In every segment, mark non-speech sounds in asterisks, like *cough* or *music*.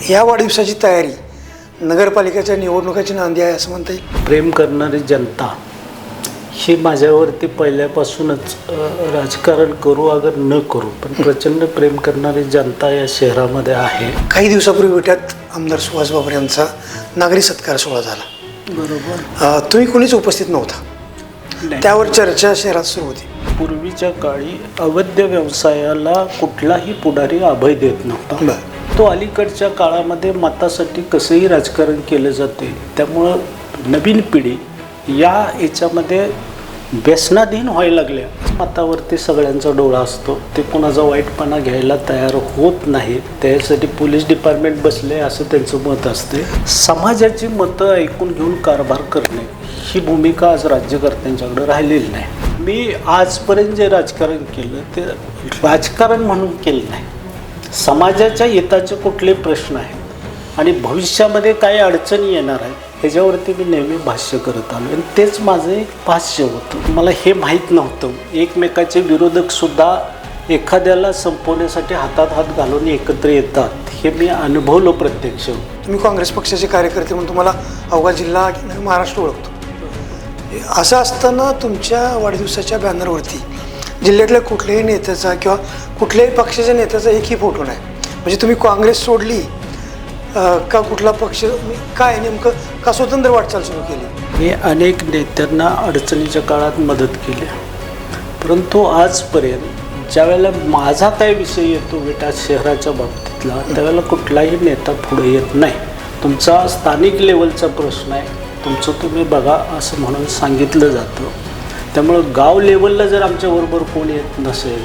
या वाढदिवसाची तयारी नगरपालिकेच्या निवडणुकाची नांदी आहे असं म्हणता येईल. प्रेम करणारी जनता ही माझ्यावरती पहिल्यापासूनच अ, राजकारण करू अगर न करू पण प्रचंड प्रेम करणारी जनता या शहरामध्ये आहे. काही दिवसापूर्वी विट्यात आमदार सुभाष बाबर यांचा नागरी सत्कार सोहळा झाला. बरोबर. अ, तुम्ही कोणीच उपस्थित नव्हता. त्यावर चर्चा शहरात सुरू होती. पूर्वीच्या काळी अवैध व्यवसायाला कुठलाही पुढारी अभय देत नव्हता. बरं. तो अलीकडच्या काळामध्ये मतासाठी कसंही राजकारण केलं जाते त्यामुळं नवीन पिढी या याच्यामध्ये व्यसनाधीन व्हायला लागल्या. मतावरती सगळ्यांचा डोळा असतो. ते कोणाचा वाईटपणा घ्यायला तयार होत नाही त्यासाठी पोलीस डिपार्टमेंट बसले असं त्यांचं मत असते. समाजाची मतं ऐकून घेऊन कारभार करणे ही भूमिका आज राज्यकर्त्यांच्याकडे राहिलेली नाही. मी आजपर्यंत जे राजकारण केलं ते राजकारण म्हणून केलं नाही. समाजाच्या हिताचे कुठले प्रश्न आहेत? आणि भविष्यामध्ये काय अडचणी येणार आहेत ह्याच्यावरती मी नेहमी भाष्य करत आलो आणि तेच माझं एक भाष्य होतं. मला हे माहीत नव्हतं. एकमेकाचे विरोधकसुद्धा एखाद्याला संपवण्यासाठी हातात हात घालून एकत्र येतात. हे मी अनुभवलो प्रत्यक्ष. तुम्ही काँग्रेस पक्षाचे कार्यकर्ते म्हणून तुम्हाला अवघा जिल्हा महाराष्ट्र ओळखतो. असं असताना तुमच्या वाढदिवसाच्या बॅनरवरती जिल्ह्यातल्या कुठल्याही नेत्याचा किंवा कुठल्याही पक्षाच्या नेत्याचा एकही फोटो नाही. म्हणजे तुम्ही काँग्रेस सोडली का कुठला पक्ष काय नेमकं का स्वतंत्र वाटचाल सुरू केली? मी अनेक नेत्यांना अडचणीच्या काळात मदत केली. परंतु आजपर्यंत ज्यावेळेला माझा काय विषय येतो विटा शहराच्या बाबतीतला त्यावेळेला कुठलाही नेता पुढे येत नाही. तुमचा स्थानिक लेवलचा प्रश्न आहे. तुमचं तुम्ही बघा असं म्हणून सांगितलं जातं. त्यामुळं गाव लेवलला जर आमच्याबरोबर कोण येत नसेल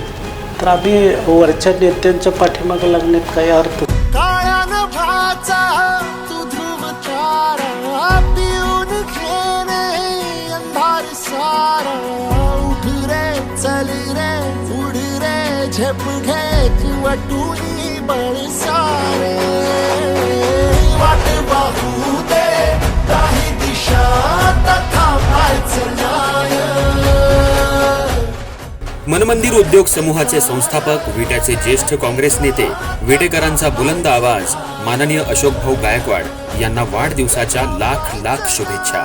तर आम्ही वरच्या नेत्यांच्या पाठीमागे लागण्यात काही अर्थ तारा अंधार सारा. झेप घे किंवा टुनी वाट वाहू दे काही दिशा तथा नाही मनमंदिर उद्योग समूहाचे संस्थापक विट्याचे ज्येष्ठ काँग्रेस नेते विटेकरांचा बुलंद आवाज माननीय अशोकभाऊ गायकवाड यांना वाढदिवसाच्या लाख लाख शुभेच्छा.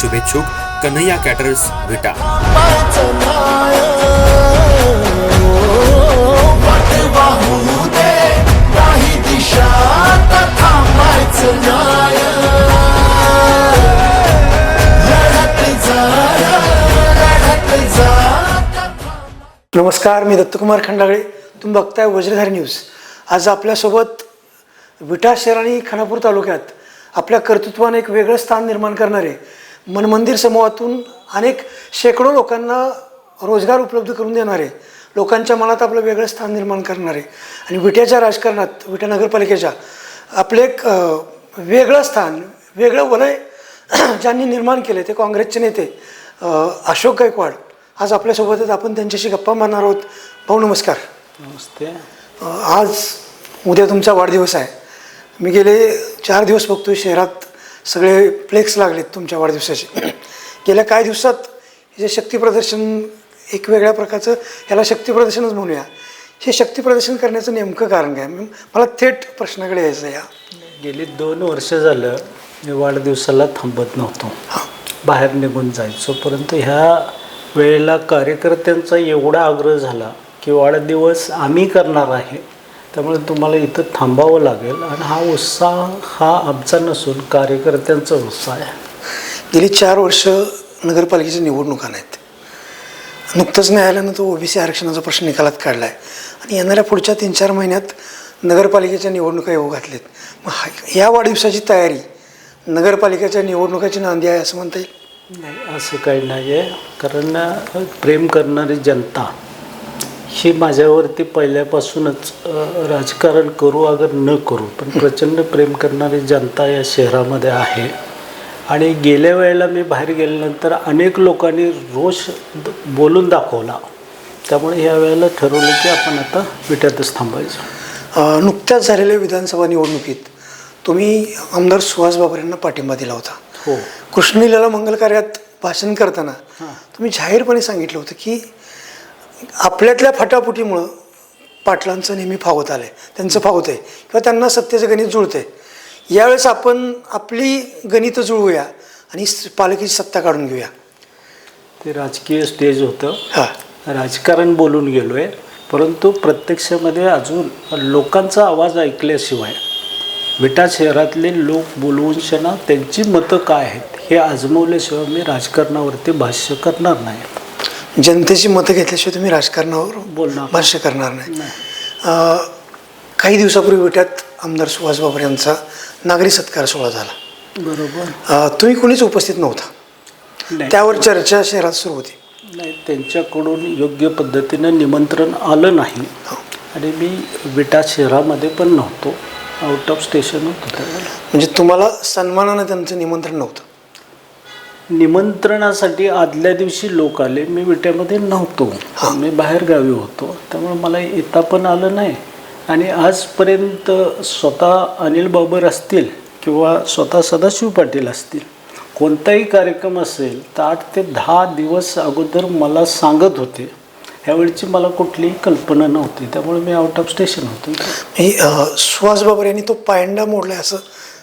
शुभेच्छुक कन्हैया कॅटर्स विटा. It's a नमस्कार मी दत्तकुमार खंडागळे. तुम्ही बघताय वज्रधारी न्यूज. आज आपल्यासोबत विटा शहर आणि खानापूर तालुक्यात आपल्या कर्तृत्वाने एक वेगळं स्थान निर्माण करणारे मनमंदिर समूहातून अनेक शेकडो लोकांना रोजगार उपलब्ध करून देणारे लोकांच्या मनात आपलं वेगळं स्थान निर्माण करणारे आणि विट्याच्या राजकारणात विटा नगरपालिकेच्या आपले एक वेगळं स्थान वेगळं वलय *clears throat* ज्यांनी निर्माण केले ते काँग्रेसचे नेते अशोक गायकवाड. आज आपल्यासोबतच आपण त्यांच्याशी गप्पा मारणार आहोत. भाऊ नमस्कार. नमस्ते. आज उद्या तुमचा वाढदिवस आहे. मी गेले चार दिवस बघतोय शहरात सगळे फ्लेक्स लागलेत तुमच्या वाढदिवसाचे. गेल्या काही दिवसात हे जे शक्तीप्रदर्शन एक वेगळ्या प्रकारचं ह्याला शक्तीप्रदर्शनच म्हणूया. हे शक्तीप्रदर्शन करण्याचं नेमकं कारण काय? मला थेट प्रश्नाकडे यायचं या. गेली दोन वर्ष झालं मी वाढदिवसाला थांबत नव्हतो. बाहेर निघून जायचो परंतु ह्या वेळेला कार्यकर्त्यांचा एवढा आग्रह झाला की वाढदिवस आम्ही करणार आहे त्यामुळे तुम्हाला इथं थांबावं लागेल. आणि हा उत्साह हा आमचा नसून कार्यकर्त्यांचा उत्साह आहे. गेली चार वर्ष नगरपालिकेच्या निवडणुका नाहीत. नुकतंच न्यायालयानं तो ओबीसी आरक्षणाचा प्रश्न निकालात काढला आहे आणि येणाऱ्या पुढच्या तीन चार महिन्यात नगरपालिकेच्या निवडणुका येऊ घातलेत. मग या वाढदिवसाची तयारी नगरपालिकेच्या निवडणुकाची नांदी आहे असं म्हणता येईल? नाही असं काही नाही आहे कारण प्रेम करणारी जनता ही माझ्यावरती पहिल्यापासूनच राजकारण करू अगर न करू पण प्रचंड प्रेम करणारी जनता या शहरामध्ये आहे. आणि गेल्या वेळेला मी बाहेर गेल्यानंतर अनेक लोकांनी रोष बोलून दाखवला. त्यामुळे ह्या वेळेला ठरवलं की आपण आता विट्यातच थांबायचं. नुकत्याच झालेल्या विधानसभा निवडणुकीत तुम्ही आमदार सुहास बाबर यांना पाठिंबा दिला होता. हो. कृष्णलीला मंगल कार्यात भाषण करताना तुम्ही जाहीरपणे सांगितलं होतं की आपल्यातल्या फटाफुटीमुळं पाटलांचं नेहमी फावत आलं आहे त्यांचं फावत आहे किंवा त्यांना सत्तेचं गणित जुळतं आहे यावेळेस आपण आपली गणितं जुळवूया आणि पालखीची सत्ता काढून घेऊया. ते राजकीय स्टेज होतं. हां. राजकारण बोलून गेलो आहे परंतु प्रत्यक्षामध्ये अजून लोकांचा आवाज ऐकल्याशिवाय विटा शहरातले लोक बोलवून त्यांची मतं काय आहेत? हे आजमवल्याशिवाय मी राजकारणावरती भाष्य करणार नाही. जनतेची मतं घेतल्याशिवाय तुम्ही राजकारणावर बोलणार. भाष्य करणार नाही. काही दिवसापूर्वी विट्यात आमदार सुभाष बाबर यांचा नागरी सत्कार सोहळा झाला. बरोबर. तुम्ही कुणीच उपस्थित नव्हता. त्यावर चर्चा शहरात सुरू होती. नाही त्यांच्याकडून योग्य पद्धतीनं निमंत्रण आलं नाही. आणि मी विटा शहरामध्ये पण नव्हतो. आउट ऑफ स्टेशन होतो म्हणजे तुम्हाला सन्मानानं त्यांचं निमंत्रण नव्हतं? निमंत्रणासाठी आदल्या दिवशी लोक आले. मी विट्यामध्ये नव्हतो. मी बाहेर गावी होतो. त्यामुळे मला येता पण आलं नाही. आणि आजपर्यंत स्वतः अनिल बाबर असतील किंवा स्वतः सदाशिव पाटील असतील कोणताही कार्यक्रम असेल तर आठ ते दहा दिवस अगोदर मला सांगत होते. ह्यावेळची मला कुठलीही कल्पना नव्हती त्यामुळे मी आउट ऑफ स्टेशन होतो. ही अं, सुहास बाबर यांनी तो पायंडा मोडलाय असं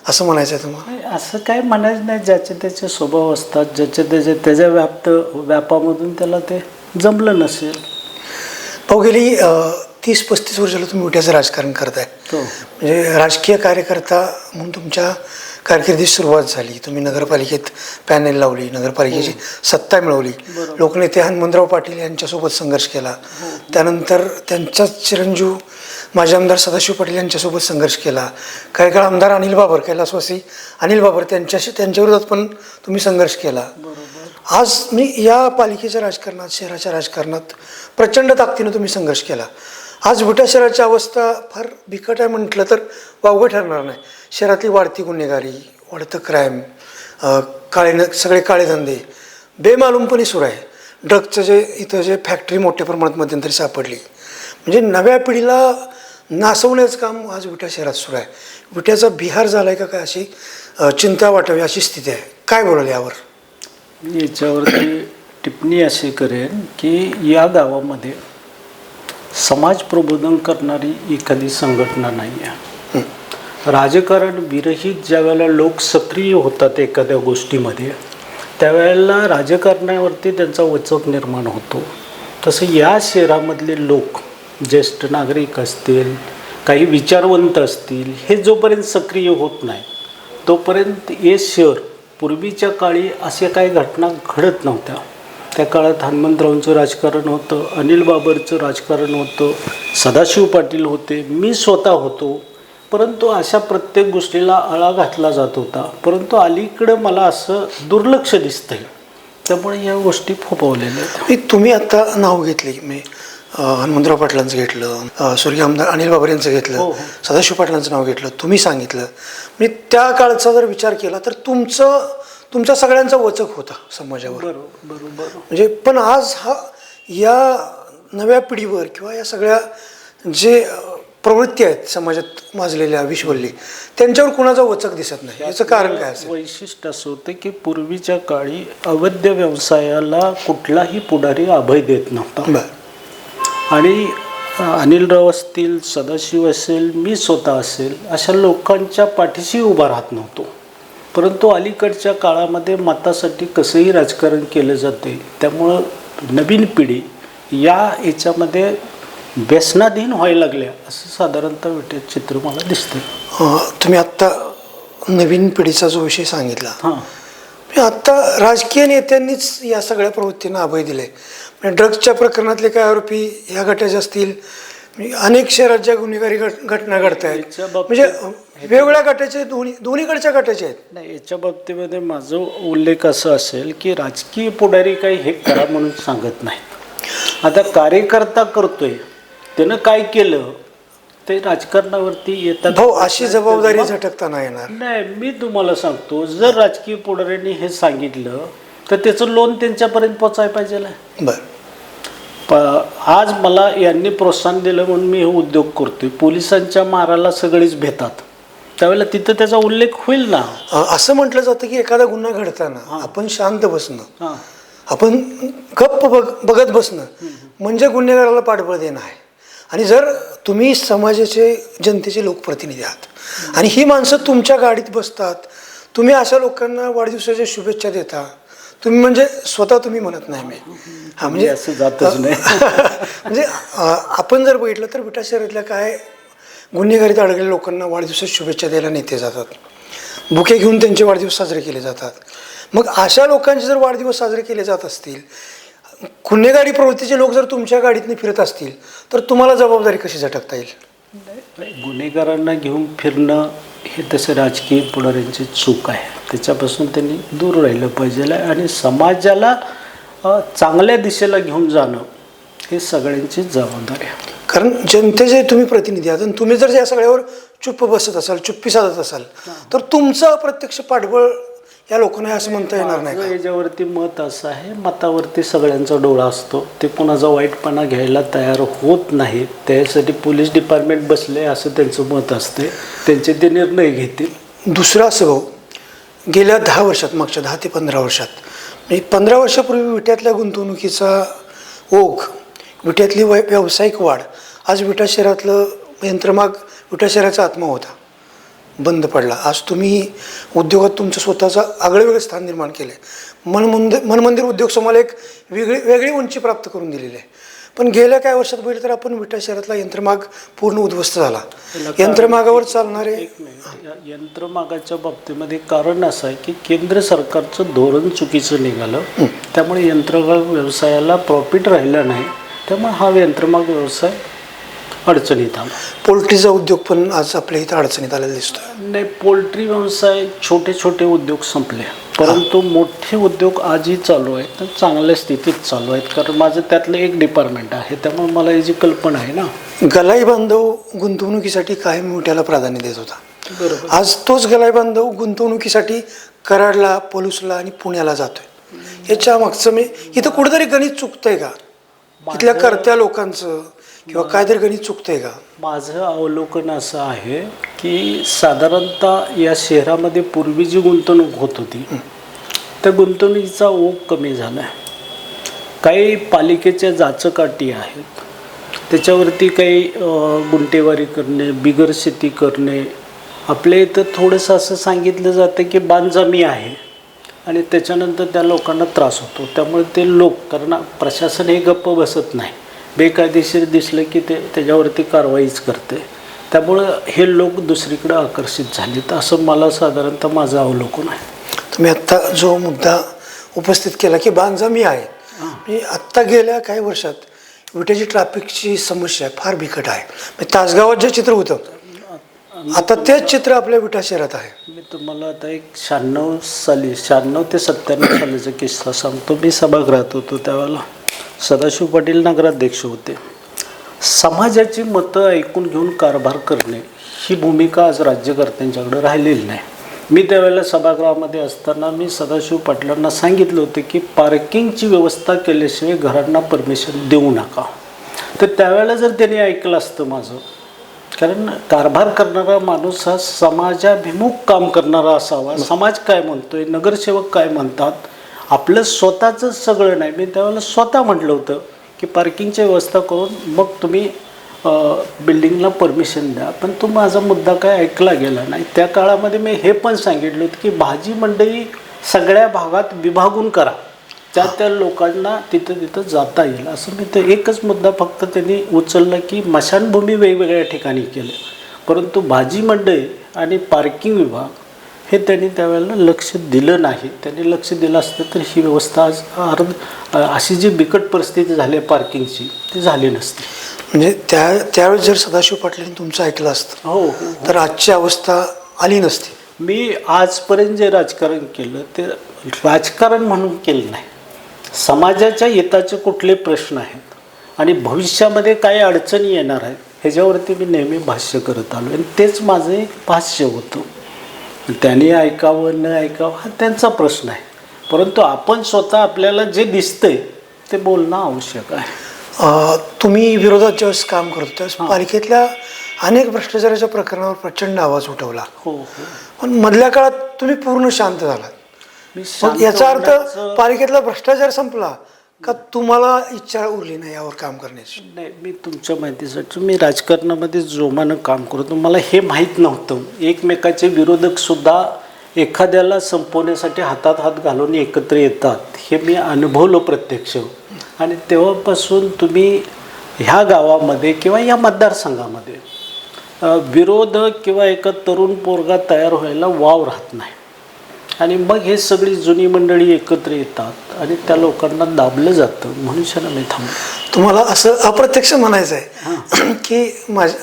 असं म्हणायचं आहे तुम्हाला? असं काय म्हणायचं नाही ज्याचे त्याचे स्वभाव असतात ज्याचे त्याचे त्याच्या व्याप्त व्यापामधून त्याला ते जमलं नसेल. भाऊ गेली तीस पस्तीस वर्षाला तुम्ही विट्याचं राजकारण करताय. तो म्हणजे राजकीय कार्यकर्ता म्हणून तुमच्या कारकिर्दीत सुरुवात झाली. तुम्ही नगरपालिकेत पॅनेल लावली नगरपालिकेची सत्ता मिळवली. लोकनेते हनुमंतराव पाटील यांच्यासोबत संघर्ष केला. त्यानंतर त्यांचाच चिरंजीव माजी आमदार सदाशिव पाटील यांच्यासोबत संघर्ष केला. काही काळ आमदार अनिल बाबर कैलासवासी अनिल बाबर त्यांच्याशी त्यांच्याविरोधात पण तुम्ही संघर्ष केला. आज मी या पालिकेच्या राजकारणात शहराच्या राजकारणात प्रचंड ताकदीनं तुम्ही संघर्ष केला. आज विटा शहराची अवस्था फार बिकट आहे म्हटलं तर वावगं ठरणार नाही. शहरातली वाढती गुन्हेगारी वाढतं क्राईम काळे सगळे काळे धंदे. बेमालूमपणे सुरू आहे. ड्रगचं जे इथं जे फॅक्टरी मोठ्या प्रमाणात मध्यंतरी सापडली. म्हणजे नव्या पिढीला नासवण्याचं काम आज विटा शहरात सुरू आहे. विट्याचा बिहार झाला आहे का काय अशी चिंता वाटावी अशी स्थिती आहे. काय बोलाल यावर? मी याच्यावरती *clears throat* टिप्पणी अशी करेन की या गावामध्ये समाज प्रबोधन करणारी एखादी संघटना नाही आहे राजकारण विरहित ज्यावेळेला लोक सक्रिय होतात एखाद्या गोष्टीमध्ये त्यावेळेला राजकारणावरती त्यांचा वचक निर्माण होतो. तसं या शहरामधले लोक ज्येष्ठ नागरिक असतील काही विचारवंत असतील हे जोपर्यंत सक्रिय होत नाही तोपर्यंत हे शहर पूर्वीच्या काळी अशा काही घटना घडत नव्हत्या. त्या काळात हनुमंतरावांचं राजकारण होतं अनिल बाबरचं राजकारण होतं सदाशिव पाटील होते मी स्वतः होतो परंतु अशा प्रत्येक गोष्टीला आळा घातला जात होता. परंतु अलीकडं मला असं दुर्लक्ष दिसतंय. त्यामुळे या गोष्टी फोपवलेल्या आहेत. तुम्ही आता नाव घेतले. मी हनुमंतराव पाटलांचं घेतलं स्वर्गीय आमदार अनिल बाबर यांचं हो, घेतलं हो. सदाशिव पाटलांचं नाव घेतलं तुम्ही सांगितलं. म्हणजे त्या काळचा जर विचार केला तर तुमचं तुमच्या सगळ्यांचा वचक होता समाजावर. बरोबर बरोबर. म्हणजे पण आज हा या नव्या पिढीवर किंवा या सगळ्या जे प्रवृत्ती आहेत समाजात माजलेल्या विश्वल्ली. त्यांच्यावर कुणाचा वचक दिसत नाही? याचं कारण काय असेल? वैशिष्ट्य असं होतं की पूर्वीच्या काळी अवैध व्यवसायाला कुठलाही पुढारी अभय देत नव्हता. आणि अनिलराव असतील सदाशिव असेल मी स्वतः असेल अशा लोकांच्या पाठीशी उभा राहत नव्हतो. परंतु अलीकडच्या काळामध्ये मतासाठी कसंही राजकारण केलं जाते त्यामुळं नवीन पिढी या याच्यामध्ये व्यसनाधीन व्हायला लागल्या असं साधारणतः विटे चित्र मला दिसतं तुम्ही आत्ता नवीन पिढीचा जो विषय सांगितला हां. आत्ता राजकीय नेत्यांनीच या सगळ्या प्रवृत्तींना अभय दिले म्हणजे ड्रग्सच्या प्रकरणातले काय आरोपी ह्या गटाचे असतील म्हणजे अनेक शहरात ज्या गुन्हेगारी घट घटना घडत आहेत म्हणजे वेगवेगळ्या गटाचे दोन्ही दोन्हीकडच्या गटाचे आहेत. नाही याच्या बाबतीमध्ये माझं उल्लेख असं असेल की राजकीय पुढारी काही हे करा म्हणून सांगत नाहीत. आता कार्यकर्ता करतोय त्यानं काय केलं? ते राजकारणावरती येतात. भाऊ अशी जबाबदारी झटकता नाही येणार. नाही मी तुम्हाला सांगतो जर राजकीय पुढाऱ्यांनी हे सांगितलं तर त्याचं लोन त्यांच्यापर्यंत पोचायला पाहिजे बरं. आज मला यांनी प्रोत्साहन दिलं म्हणून मी हे उद्योग करतोय. पोलिसांच्या माराला सगळीच भेतात. त्यावेळेला तिथं त्याचा उल्लेख होईल ना. असं म्हटलं जातं की एखादा गुन्हा घडताना आपण शांत बसणं. हां. आपण गप्प बघ बघत बसणं. म्हणजे गुन्हेगाराला पाठबळ देणं आहे. आणि जर तुम्ही समाजाचे जनतेचे लोकप्रतिनिधी आहात आणि ही माणसं तुमच्या गाडीत बसतात तुम्ही अशा लोकांना वाढदिवसाच्या शुभेच्छा देता तुम्ही म्हणजे स्वतः तुम्ही म्हणत नाही मी. हा म्हणजे असं जातच नाही. *laughs* म्हणजे आपण जर बघितलं तर विटा शहरातल्या काय गुन्हेगारीत अडकलेल्या लोकांना वाढदिवसाच्या शुभेच्छा द्यायला नेते जातात. बुके घेऊन त्यांचे वाढदिवस साजरे केले जातात. मग अशा लोकांचे जर वाढदिवस साजरे केले जात असतील गुन्हेगारी प्रवृत्तीचे लोक जर तुमच्या गाडीतनी फिरत असतील तर तुम्हाला जबाबदारी कशी झटकता येईल? गुन्हेगारांना घेऊन फिरणं हे तसं राजकीय पुढाऱ्यांची चूक आहे. त्याच्यापासून त्यांनी दूर राहिलं पाहिजे आणि समाजाला चांगल्या दिशेला घेऊन जाणं हे सगळ्यांची जबाबदारी आहे. कारण जनतेचे तुम्ही प्रतिनिधी आहात आणि तुम्ही जर या सगळ्यावर चुप्प बसत असाल चुप्पी साधत असाल तर तुमचं अप्रत्यक्ष पाठबळ या लोकांना असं म्हणता येणार नाही का? याच्यावरती मत असं आहे मतावरती सगळ्यांचा डोळा असतो. ते कोणाचा वाईटपणा घ्यायला तयार होत नाही. त्यासाठी पोलीस डिपार्टमेंट बसले असं त्यांचं मत असते. त्यांचे ते निर्णय घेतील. दुसरा असं भाऊ गेल्या दहा वर्षात मागच्या दहा ते पंधरा वर्षात म्हणजे पंधरा वर्षापूर्वी विट्यातल्या गुंतवणुकीचा ओघ विट्यातली वै व्यावसायिक वाढ आज विटा शहरातलं यंत्रमाग विटा शहराचा आत्मा होता. बंद पडला. आज तुम्ही उद्योगात तुमचं स्वतःचं आगळं वेगळं स्थान निर्माण केलं आहे मनमंदिर मनमंदिर उद्योग समोर एक वेगळी वेगळी उंची प्राप्त करून दिलेली आहे. पण गेल्या काही वर्षात बघितलं तर आपण विटा शहरातला यंत्रमाग पूर्ण उद्ध्वस्त झाला. यंत्रमागावर चालणारे यंत्रमागाच्या बाबतीमध्ये कारण असं आहे की केंद्र सरकारचं धोरण चुकीचं निघालं. त्यामुळे यंत्रमाग व्यवसायाला प्रॉफिट राहिलं नाही. त्यामुळे हा यंत्रमाग व्यवसाय अडचणीत आला. पोल्ट्रीचा उद्योग पण आज आपल्या इथं अडचणीत आलेला दिसतोय. नाही पोल्ट्री व्यवसाय छोटे छोटे उद्योग संपले. परंतु मोठे उद्योग आजही चालू आहेत तर चांगल्या स्थितीत चालू आहेत. कारण माझं त्यातलं एक डिपार्टमेंट आहे त्यामुळे मला याची कल्पना आहे ना. गलाई बांधव गुंतवणुकीसाठी कायम मोठ्याला प्राधान्य देत होता. बरोबर. आज तोच गलाई बांधव गुंतवणुकीसाठी कराडला पलूसला आणि पुण्याला जातोय. याच्या मागचं मी इथं कुठेतरी गणित चुकतंय का? इथल्या करत्या लोकांचं किंवा काहीतरी गणित चुकतंय का? माझं अवलोकन असं आहे की साधारणतः या शहरामध्ये पूर्वी जी गुंतवणूक होत होती त्या गुंतवणुकीचा ओघ कमी झाला आहे. काही पालिकेच्या जाचकाटी आहेत. त्याच्यावरती काही गुंटेवारी करणे बिगर शेती करणे. आपल्या इथं थोडंसं असं सांगितलं जातं की बांधजमी आहे आणि त्याच्यानंतर त्या लोकांना त्रास होतो. त्यामुळे ते लोक कारण प्रशासन हे गप्प बसत नाही. बेकायदेशीर दिसलं की ते त्याच्यावरती कारवाईच करते. त्यामुळं हे लोक दुसरीकडे आकर्षित झालेत असं मला साधारणतः माझं अवलोकन आहे. तुम्ही आत्ता जो मुद्दा उपस्थित केला की बांधजामी आहे. म्हणजे आत्ता गेल्या काही वर्षात विट्याची ट्रॅफिकची समस्या फार बिकट आहे. तासगावात जे चित्र होतं आता तेच चित्र आपल्या विटा शहरात आहे. मी तुम्हाला आता एक शहाण्णव साली शहाण्णव ते सत्त्याण्णव सालीचा किस्सा सांगतो. मी सभागृहात होतो त्यावेळेला. सदाशिव पाटील नगराध्यक्ष होते. समाजाची मतं ऐकून घेऊन कारभार करणे ही भूमिका आज राज्यकर्त्यांच्याकडे राहिलेली नाही. मी त्यावेळेला सभागृहामध्ये असताना मी सदाशिव पाटलांना सांगितलं होतं की पार्किंगची व्यवस्था केल्याशिवाय घरांना परमिशन देऊ नका. तर त्यावेळेला जर त्यांनी ऐकलं असतं माझं कारण कारभार करणारा माणूस हा समाजाभिमुख काम करणारा असावा. समाज काय म्हणतोय नगरसेवक काय म्हणतात आपलं स्वतःचं सगळं नाही. मी त्यावेळेला स्वतः म्हटलं होतं की पार्किंगची व्यवस्था करून मग तुम्ही बिल्डिंगला परमिशन द्या. पण तो माझा मुद्दा काय ऐकला गेला नाही. त्या काळामध्ये मी हे पण सांगितलं होतं की भाजी मंडई सगळ्या भागात विभागून करा. त्या त्या लोकांना तिथं तिथं जाता येईल. असं मी तर एकच मुद्दा फक्त त्यांनी उचलला की मशानभूमी वेगवेगळ्या ठिकाणी केले परंतु भाजी मंडई आणि पार्किंग विभाग हे त्यांनी त्यावेळेला लक्ष दिलं नाही. त्यांनी लक्ष दिलं असतं तर ही व्यवस्था आज अर्ध अशी जी बिकट परिस्थिती झाली आहे पार्किंगची ती झाली नसती. म्हणजे त्या त्यावेळेस जर सदाशिव पाटलांनी तुमचं ऐकलं असतं हो तर आजची अवस्था आली नसती. मी आजपर्यंत जे राजकारण केलं ते राजकारण म्हणून केलं नाही. समाजाच्या हिताचे कुठले प्रश्न आहेत आणि भविष्यामध्ये काय अडचणी येणार आहेत ह्याच्यावरती मी नेहमी भाष्य करत आलो. आणि तेच माझं एक भाष्य होतं. त्यांनी ऐकावं न ऐकावं हा त्यांचा प्रश्न आहे. परंतु आपण स्वतः आपल्याला जे दिसतंय ते बोलणं आवश्यक आहे. तुम्ही विरोधात ज्यावेळेस काम करतो त्यावेळेस पालिकेतल्या अनेक भ्रष्टाचाराच्या प्रकरणावर प्रचंड आवाज उठवला. हो हो. पण मधल्या काळात तुम्ही पूर्ण शांत झालात. याचा अर्थ पालिकेतला भ्रष्टाचार संपला. का तुम्हाला इच्छा उरली नाही यावर काम करण्याची? नाही मी तुमच्या माहितीसाठी मी राजकारणामध्ये जोमानं काम करतो. मला हे माहीत नव्हतं. एकमेकाचे विरोधकसुद्धा एखाद्याला संपवण्यासाठी हातात हात घालून एकत्र येतात. हे मी अनुभवलं प्रत्यक्ष. आणि तेव्हापासून तुम्ही ह्या गावामध्ये किंवा या मतदारसंघामध्ये विरोध किंवा एका तरुण पोरगा तयार व्हायला वाव राहत नाही. आणि मग हे सगळी जुनी मंडळी एकत्र येतात आणि त्या लोकांना दाबलं जातं मनुष्याला नाही थांबलं तुम्हाला असं अप्रत्यक्ष म्हणायचं आहे *clears throat* की माझ्या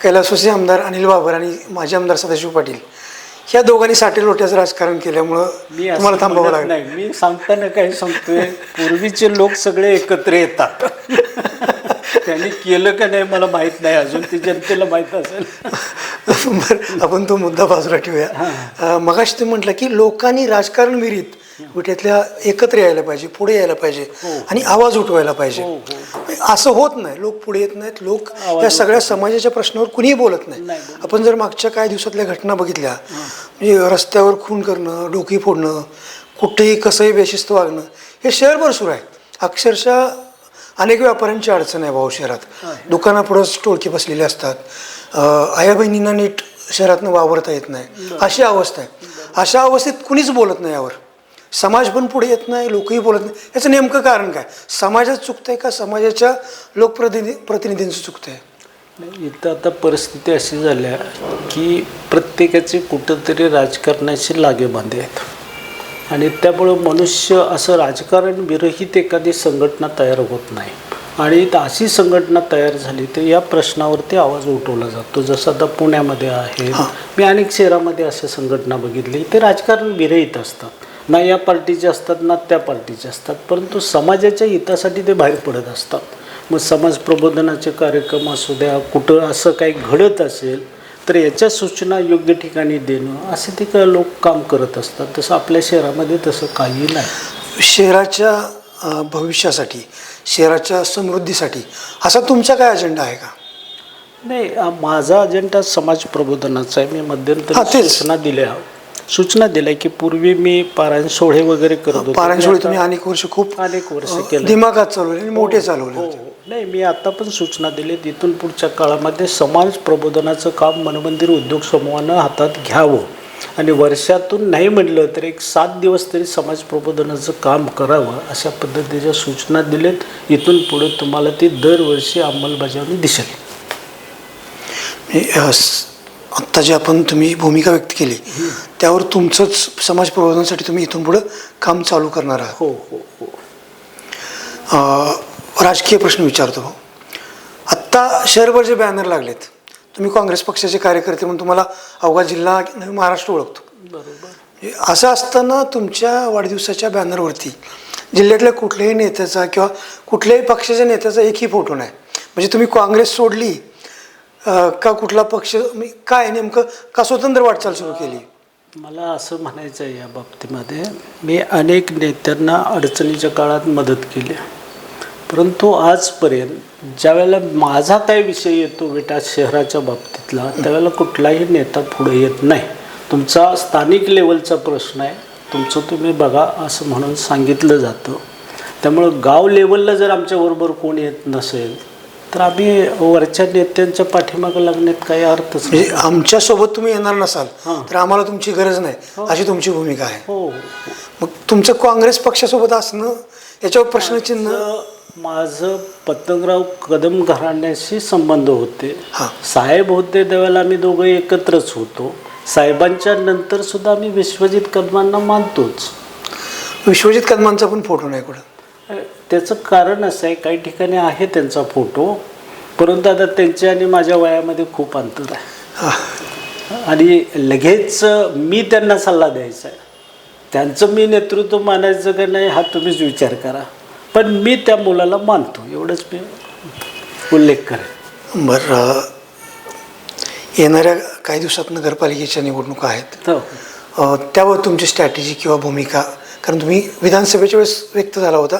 कैलासवासी आमदार अनिल बाबर आणि माजी आमदार सदाशिव पाटील ह्या दोघांनी साठे लोट्याचं राजकारण केल्यामुळं मी तुम्हाला थांबावं लागलं. नाही. मी सांगताना काय सांगतोय पूर्वीचे लोक सगळे एकत्र येतात. *laughs* त्यांनी केलं का नाही मला माहीत नाही. अजून ते जनतेला माहीत असेल. आपण तो मुद्दा बाजूला ठेवूया. मगाशी तुम्ही म्हटलं की लोकांनी राजकारण विरीत विट्यातल्या एकत्र यायला पाहिजे पुढे यायला पाहिजे आणि आवाज उठवायला पाहिजे. असं होत नाही. लोक पुढे येत नाहीत. लोक या सगळ्या समाजाच्या प्रश्नावर कुणीही बोलत नाही. आपण जर मागच्या काही दिवसातल्या घटना बघितल्या म्हणजे रस्त्यावर खून करणं डोकी फोडणं कुठेही कसंही बेशिस्त वागणं हे शहरभर सुरू आहे. अक्षरशः अनेक व्यापाऱ्यांची अडचण आहे भाऊ शहरात. दुकानापुढंच टोळकी बसलेली असतात. आया बहिणींना नीट शहरातनं वावरता येत नाही. अशी अवस्था आहे. अशा अवस्थेत कुणीच बोलत नाही यावर. समाज पण पुढे येत नाही लोकही बोलत नाही. याचं नेमकं कारण काय? समाजात चुकतंय का? समाजाच्या लोकप्रतिनिधी प्रतिनिधींचं चुकतंय? नाही, इथं आता परिस्थिती अशी झाल्या की प्रत्येकाचे कुठंतरी राजकारणाशी लागेबांधे आहेत. आणि त्यामुळं मनुष्य असं राजकारण विरहित एखादी संघटना तयार होत नाही. आणि अशी संघटना तयार झाली तर या प्रश्नावरती आवाज उठवला जातो. जसं आता पुण्यामध्ये आहे. मी अनेक शहरामध्ये अशा संघटना बघितली. ते राजकारण विरहित असतात ना या पार्टीचे असतात ना त्या पार्टीचे असतात. परंतु समाजाच्या हितासाठी ते बाहेर पडत असतात. मग समाज प्रबोधनाचे कार्यक्रम असू द्या कुठं असं काही घडत असेल तर याच्या सूचना योग्य ठिकाणी देणं असे ते का लोक काम करत असतात. तसं आपल्या शहरामध्ये तसं काही नाही. शहराच्या भविष्यासाठी शहराच्या समृद्धीसाठी असा तुमचा काय अजेंडा आहे का? नाही माझा अजेंडा समाज प्रबोधनाचा आहे. मी मध्यंतरी. सूचना दिल्या. सूचना दिल्या की पूर्वी मी पारायण सोहळे वगैरे करत होतो. पारायणसोळी मी तुम्ही अनेक वर्ष खूप अनेक वर्ष केलं दिमागात चालवले आणि मोठे चालवले हो, हो. नाही मी आता पण सूचना दिली. इथून पुढच्या काळामध्ये समाज प्रबोधनाचं काम मनमंदिर उद्योग समूहानं हातात घ्यावं. आणि वर्षातून नाही म्हटलं तर एक सात दिवस तरी समाज प्रबोधनाचं काम करावं अशा पद्धतीच्या सूचना दिलेत. इथून पुढे तुम्हाला ती दरवर्षी अंमलबजावणी दिसेल. आत्ता जे आपण तुम्ही भूमिका व्यक्त केली त्यावर तुमचंच समाज प्रबोधनासाठी तुम्ही इथून पुढं काम चालू करणार आहात. हो हो हो. राजकीय प्रश्न विचारतो. आत्ता शहरभर जे बॅनर लागलेत तुम्ही काँग्रेस पक्षाचे कार्यकर्ते म्हणून तुम्हाला अवघा जिल्हा नवी महाराष्ट्र ओळखतो. बरोबर. हे असं असताना तुमच्या वाढदिवसाच्या बॅनरवरती जिल्ह्यातल्या कुठल्याही नेत्याचा किंवा कुठल्याही पक्षाच्या नेत्याचा एकही फोटो नाही. म्हणजे तुम्ही काँग्रेस सोडली का कुठला पक्ष मी काय नेमकं का स्वतंत्र वाटचाल सुरू केली? मला असं म्हणायचं आहे या बाबतीमध्ये मी अनेक नेत्यांना अडचणीच्या काळात मदत केली. परंतु आजपर्यंत ज्यावेळेला माझा काय विषय येतो विटा शहराच्या बाबतीतला त्यावेळेला कुठलाही नेता पुढे येत नाही. तुमचा स्थानिक लेवलचा प्रश्न आहे तुमचं तुम्ही बघा असं म्हणून सांगितलं जातं. त्यामुळं गाव लेवलला जर आमच्याबरोबर कोण येत नसेल तर आम्ही वरच्या नेत्यांच्या पाठीमागं लागण्यात काही अर्थच म्हणजे आमच्यासोबत तुम्ही येणार नसाल हां. तर आम्हाला तुमची गरज नाही. अशी तुमची भूमिका आहे. हो. हो मग तुमचं काँग्रेस पक्षासोबत असणं याच्यावर प्रश्नचिन्ह माझं- माझं पतंगराव कदम घराण्याशी संबंध होते. हां. साहेब होते त्यावेळेला आम्ही दोघं एकत्रच होतो. साहेबांच्या नंतर सुद्धा आम्ही विश्वजित कदमांना मानतोच. विश्वजित कदमांचा पण फोटो नाही कुठं? त्याचं कारण असं आहे काही ठिकाणी आहे त्यांचा फोटो परंतु आता त्यांच्या आणि माझ्या वयामध्ये खूप अंतर आहे. हां. आणि लगेच मी त्यांना सल्ला द्यायचा आहे. त्यांचं मी नेतृत्व मानायचं का नाही हा तुम्हीच विचार करा. पण मी त्या मुलाला मानतो एवढंच मी उल्लेख करेन. बरं येणाऱ्या काही दिवसात नगरपालिकेच्या निवडणुका आहेत. हो. त्यावर तुमची स्ट्रॅटेजी किंवा भूमिका कारण तुम्ही विधानसभेच्या वेळेस व्यक्त झाला होता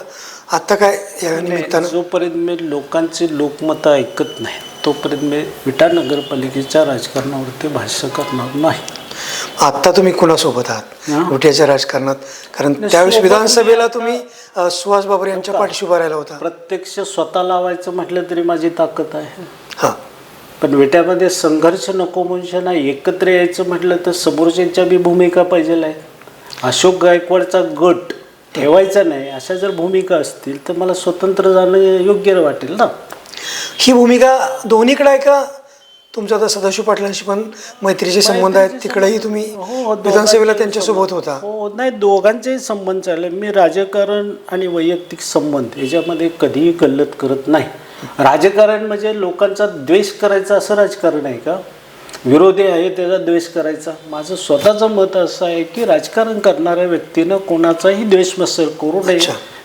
आता काय या निमित्तानं? जोपर्यंत मी लोकांची लोकमतं ऐकत नाही तोपर्यंत मी विटा नगरपालिकेच्या राजकारणावरती भाष्य करणार नाही. आता तुम्ही कुणासोबत आहात. विट्याच्या राजकारणात? कारण त्यावेळेस विधानसभेला तुम्ही सुहास बाबर यांच्या पाठीशी उभा राहिला होता. प्रत्यक्ष स्वतः लावायचं म्हटलं तरी माझी ताकद आहे. हां. पण विट्यामध्ये संघर्ष नको म्हणजे नाही एकत्र यायचं म्हटलं तर समोरच्यांच्या बी भूमिका पाहिजे आहेत. अशोक गायकवाडचा गट ठेवायचा नाही अशा जर भूमिका असतील तर मला स्वतंत्र जाणं योग्य वाटेल ना. ही भूमिका दोन्हीकडे आहे का? तुमचा आता सदाशिव पाटलांशी पण मैत्रीचे संबंध आहेत तिकडेही तुम्ही हो, हो, विधानसभेला त्यांच्यासोबत होता. हो नाही दोघांचेही संबंध चालले. मी राजकारण आणि वैयक्तिक संबंध याच्यामध्ये कधीही गल्लत करत नाही. राजकारण म्हणजे लोकांचा द्वेष करायचा असं राजकारण आहे का? विरोधी आहे त्याचा द्वेष करायचा. माझं स्वतःचं मत असं आहे की राजकारण करणाऱ्या व्यक्तीनं कोणाचाही द्वेष मत्सर करू नये.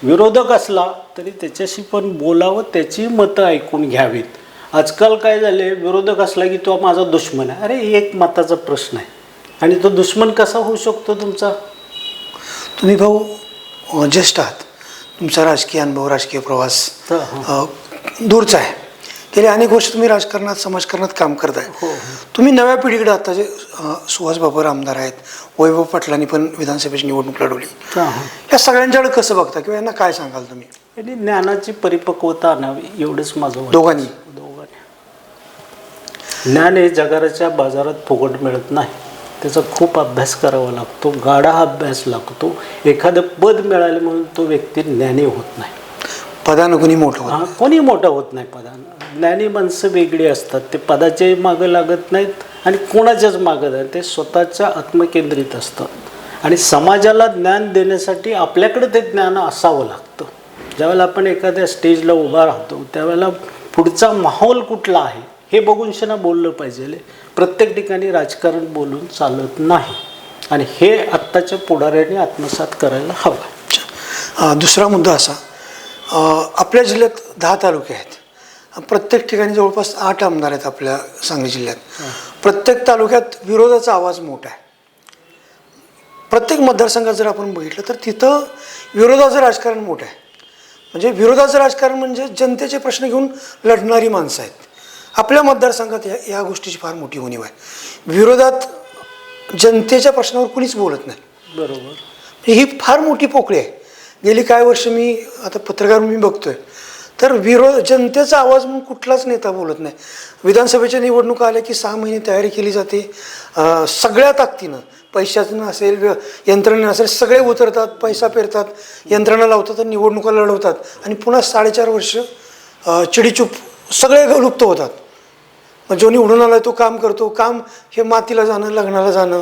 विरोधक असला तरी त्याच्याशी पण बोलावं त्याची मतं ऐकून घ्यावीत. आजकाल काय झाले विरोधक असला की तो माझा दुश्मन आहे. अरे हे एक मताचा प्रश्न आहे. आणि तो दुश्मन कसा होऊ शकतो तुमचा? तुम्ही भाऊ ज्येष्ठ आहात. तुमचा राजकीय अनुभव राजकीय प्रवास दूरचा आहे. गेले अनेक वर्ष तुम्ही राजकारणात समाजकारणात काम करताय. हो, तुम्ही नव्या पिढीकडे आता जे सुहास बाबर आमदार आहेत वैभव पाटलांनी पण विधानसभेची निवडणूक लढवली. या सगळ्यांच्याकडे कसं बघता किंवा यांना काय सांगाल तुम्ही? आणि ज्ञानाची परिपक्वता आणावी एवढंच माझं. दोघांनी? दोघांनी. ज्ञान हे जगाच्या बाजारात फुकट मिळत नाही. त्याचा खूप अभ्यास करावा लागतो गाढा अभ्यास लागतो. एखादं पद मिळालं म्हणून तो व्यक्ती ज्ञानी होत नाही. पदानं कुणी मोठं हा, कोणी मोठं होत नाही पदानं. ज्ञानी माणसं वेगळी असतात. ते पदाच्याही मागं लागत नाहीत आणि कोणाच्याच मागं नाही. ते स्वतःच्या आत्मकेंद्रित असतात. आणि समाजाला ज्ञान देण्यासाठी आपल्याकडे ते ज्ञान असावं लागतं. ज्यावेळेला आपण एखाद्या स्टेजला उभा राहतो त्यावेळेला पुढचा माहोल कुठला आहे हे बघून शना बोललं पाहिजे. प्रत्येक ठिकाणी राजकारण बोलून चालत नाही. आणि हे आत्ताच्या पुढाऱ्याने आत्मसात करायला हवं. दुसरा मुद्दा असा. आपल्या जिल्ह्यात दहा तालुके आहेत. प्रत्येक ठिकाणी जवळपास आठ आमदार आहेत आपल्या सांगली जिल्ह्यात. प्रत्येक तालुक्यात विरोधाचा आवाज मोठा आहे. प्रत्येक मतदारसंघात जर आपण बघितलं तर तिथं विरोधाचं राजकारण मोठं आहे. म्हणजे विरोधाचं राजकारण म्हणजे जनतेचे प्रश्न घेऊन लढणारी माणसं आहेत. आपल्या मतदारसंघात या या गोष्टीची फार मोठी उणीव आहे. विरोधात जनतेच्या प्रश्नावर कुणीच बोलत नाही. बरोबर. ही फार मोठी पोकळी आहे. गेली काही वर्ष मी आता पत्रकार मी बघतोय. तर विरोध जनतेचा आवाज म्हणून कुठलाच नेता बोलत नाही. विधानसभेच्या निवडणुका आल्या की सहा महिने तयारी केली जाते. सगळ्या ताकदीनं पैशातून असेल व्य- यंत्रणेनं असेल सगळे उतरतात पैसा पेरतात यंत्रणा लावतात आणि निवडणुका लढवतात. आणि पुन्हा साडेचार वर्ष चिडीचूप सगळे लुप्त होतात. मग जो निवडून आला तो काम करतो. काम हे मातीला जाणं लग्नाला जाणं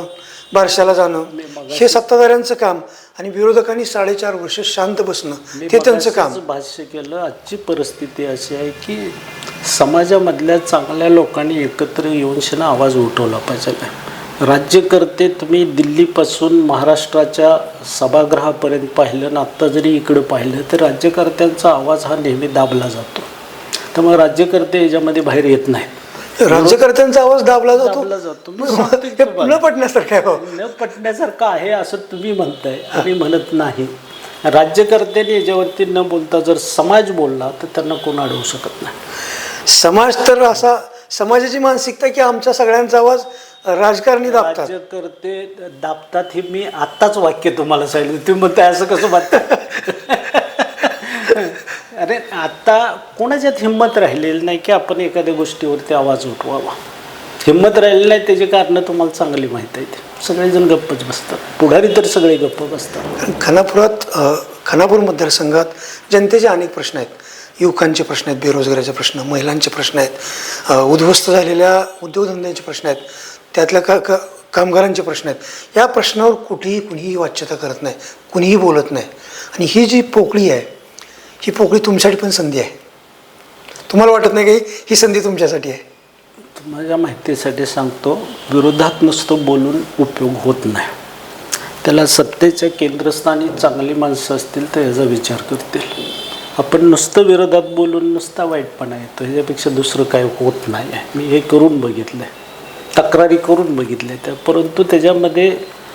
बारशाला जाणं हे सत्ताधाऱ्यांचं काम. आणि विरोधकांनी साडेचार वर्ष शांत बसणं ते त्यांचं काम. भाष्य केलं आजची परिस्थिती अशी आहे की समाजामधल्या चांगल्या लोकांनी एकत्र येऊन शना आवाज उठवला पाहिजे. राज्यकर्ते तुम्ही दिल्लीपासून महाराष्ट्राच्या सभागृहापर्यंत पाहिलं ना आत्ता जरी इकडं पाहिलं तर राज्यकर्त्यांचा आवाज हा नेहमी दाबला जातो. त्यामुळे राज्यकर्ते याच्यामध्ये बाहेर येत नाहीत. राज्यकर्त्यांचा आवाज दाबला जातो. दाबला जातो. मी सांगतोय *laughs* हे तुम्हाला. न पटण्यासारखं आहे बाबा. न पटण्यासारखं आहे असं तुम्ही म्हणताय. आम्ही म्हणत नाही. राज्यकर्त्यांनी याच्यावरती न बोलता जर समाज बोलला तर त्यांना कोण अडवू शकत नाही. समाज तर असा समाजाची मानसिकता की आमच्या सगळ्यांचा आवाज राजकारणी दाबतात. राज्यकर्ते दाबतात हे मी आत्ताच वाक्य तुम्हाला सांगितलं. तुम्ही म्हणताय असं कसं म्हणता *laughs* अरे आता कोणाच्यात हिंमत राहिलेली नाही की आपण एखाद्या गोष्टीवरती आवाज उठवावा? हिंमत राहिलेली नाही त्याची कारणं तुम्हाला चांगली माहीत आहेत. सगळेजण गप्पच बसतात. पुढारी तर सगळे गप्प बसतात. कारण खानापुरात खानापूर मतदारसंघात जनतेचे अनेक प्रश्न आहेत. युवकांचे प्रश्न आहेत बेरोजगाराचे प्रश्न महिलांचे प्रश्न आहेत उद्ध्वस्त झालेल्या उद्योगधंद्यांचे प्रश्न आहेत त्यातल्या का का कामगारांचे प्रश्न आहेत. या प्रश्नावर कुठेही कुणीही वाच्यता करत नाही कुणीही बोलत नाही. आणि ही जी पोकळी आहे ही पोकळी तुमच्यासाठी पण संधी आहे. तुम्हाला वाटत नाही की ही संधी तुमच्यासाठी आहे? माझ्या माहितीसाठी सांगतो विरोधात नुसतं बोलून उपयोग होत नाही. त्याला सत्तेच्या केंद्रस्थानी चांगली माणसं असतील तर याचा विचार करतील. आपण नुसतं विरोधात बोलून नुसता वाईटपणा येतो ह्याच्यापेक्षा दुसरं काय होत नाही. आहे मी हे करून बघितलं आहे तक्रारी करून बघितल्या त्या परंतु त्याच्यामध्ये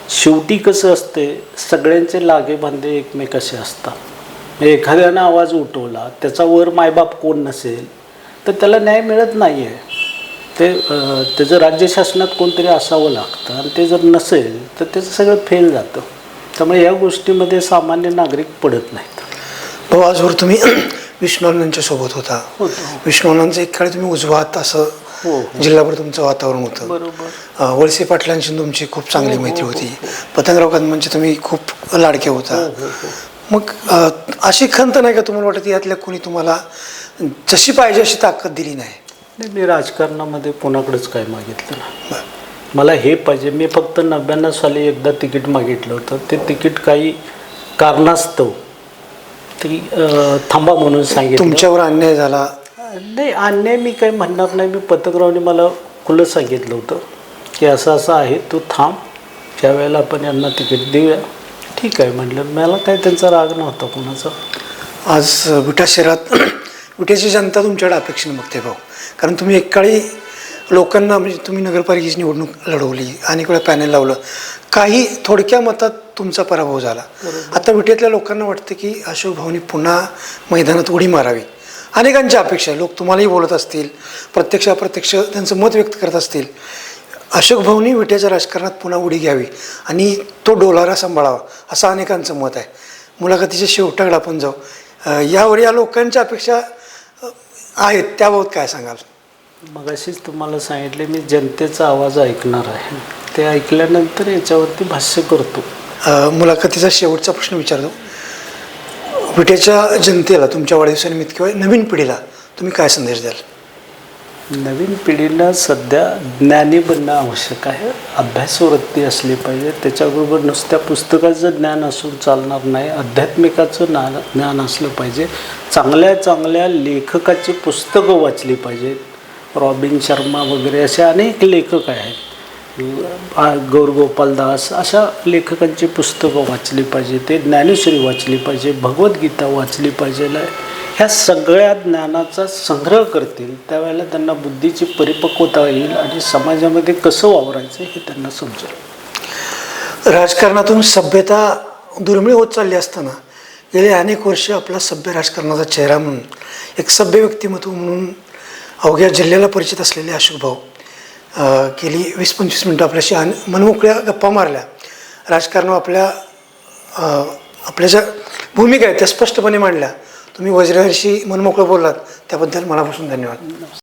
शेवटी कसं असते सगळ्यांचे लागेबांधे एकमेकाशी असतात. एखाद्यानं आवाज उठवला त्याचा वर मायबाप कोण नसेल तर त्याला न्याय मिळत नाही आहे ते त्याचं राज्य शासनात कोणतरी असावं लागतं आणि ते जर नसेल तर त्याचं सगळं फेल जातं. त्यामुळे या गोष्टीमध्ये सामान्य नागरिक पडत नाहीत. भाऊ आजवर तुम्ही *clears throat* विष्णूनांच्या सोबत होता. विष्णूनांचं एक काळी तुम्ही उजवा हात असं जिल्हाभर तुमचं वातावरण होतं. वळसे पाटलांशी तुमची खूप चांगली मैत्री होती. पतंगराव कदमांचे तुम्ही खूप लाडके होता. मग अशी खंत नाही का तुम्हाला वाटत यातल्या कोणी तुम्हाला जशी पाहिजे अशी ताकद दिली नाही? नाही मी राजकारणामध्ये कोणाकडेच काय मागितलं ना मला हे पाहिजे मी फक्त नव्याण्णव साली एकदा तिकीट मागितलं होतं. ते तिकीट काही कारणास्तव ती थांबा म्हणून सांगितलं. तुमच्यावर अन्याय झाला? नाही अन्याय मी काही म्हणणार नाही. मी पतंगरावने मला खुलं सांगितलं होतं की असं असं आहे तू थांब. ज्या वेळेला आपण यांना तिकीट देऊया ठीक आहे म्हटलं मला काय त्यांचा राग नव्हता कोणाचा. आज विटा शहरात *clears throat* विट्याची जनता तुमच्याकडे अपेक्षेने बघते भाऊ. कारण तुम्ही एकाळी लोकांना म्हणजे तुम्ही नगरपालिकेची निवडणूक लढवली अनेक वेळा पॅनल लावलं. काही थोडक्या मतात तुमचा पराभव झाला. आता विटेतल्या लोकांना वाटतं की अशोक भाऊनी पुन्हा मैदानात उडी मारावी. अनेकांच्या अपेक्षा आहे लोक तुम्हालाही बोलत असतील प्रत्यक्ष अप्रत्यक्ष त्यांचं मत व्यक्त करत असतील. अशोक भाऊनी विट्याच्या राजकारणात पुन्हा उडी घ्यावी आणि तो डोलारा सांभाळावा असं अनेकांचं मत आहे. मुलाखतीच्या शेवटाकडे आपण जाऊ. यावर या लोकांच्या अपेक्षा आहेत त्याबाबत काय सांगाल? मग अशीच तुम्हाला सांगितले मी जनतेचा आवाज ऐकणार आहे. ते ऐकल्यानंतर याच्यावरती भाष्य करतो. मुलाखतीचा शेवटचा प्रश्न विचारतो. विट्याच्या जनतेला तुमच्या वाढदिवसानिमित्त किंवा नवीन पिढीला तुम्ही काय संदेश द्याल? नवीन पिढीला सध्या ज्ञानी बनणं आवश्यक आहे. अभ्यासवृत्ती असली पाहिजे. त्याच्याबरोबर नुसत्या पुस्तकाचं ज्ञान असून चालणार नाही. आध्यात्मिकाचं ज्ञान ज्ञान असलं पाहिजे. चांगल्या चांगल्या लेखकाची पुस्तकं वाचली पाहिजेत. रॉबिन शर्मा वगैरे असे अनेक लेखक आहेत. आ- गौरगोपाल दास अशा लेखकांची पुस्तकं वाचली पाहिजे. ते ज्ञानेश्वरी वाचली पाहिजे. भगवद्गीता वाचली पाहिजे. ह्या सगळ्या ज्ञानाचा संग्रह करतील त्यावेळेला त्यांना बुद्धीची परिपक्वता येईल आणि समाजामध्ये कसं वावरायचं हे त्यांना समजेल. राजकारणातून सभ्यता दुर्मिळ होत चालली असताना गेले अनेक वर्ष आपला सभ्य राजकारणाचा चेहरा म्हणून एक सभ्य व्यक्तिमत्व म्हणून अवघ्या जिल्ह्याला परिचित असलेले अशोक भाऊ गेली वीस पंचवीस मिनटं आपल्याशी अन मनमोकळ्या गप्पा मारल्या. राजकारण आपल्या आपल्या ज्या भूमिका आहेत त्या स्पष्टपणे मांडल्या. तुम्ही वज्रहर्षी मनमोकळं बोललात त्याबद्दल मनापासून धन्यवाद.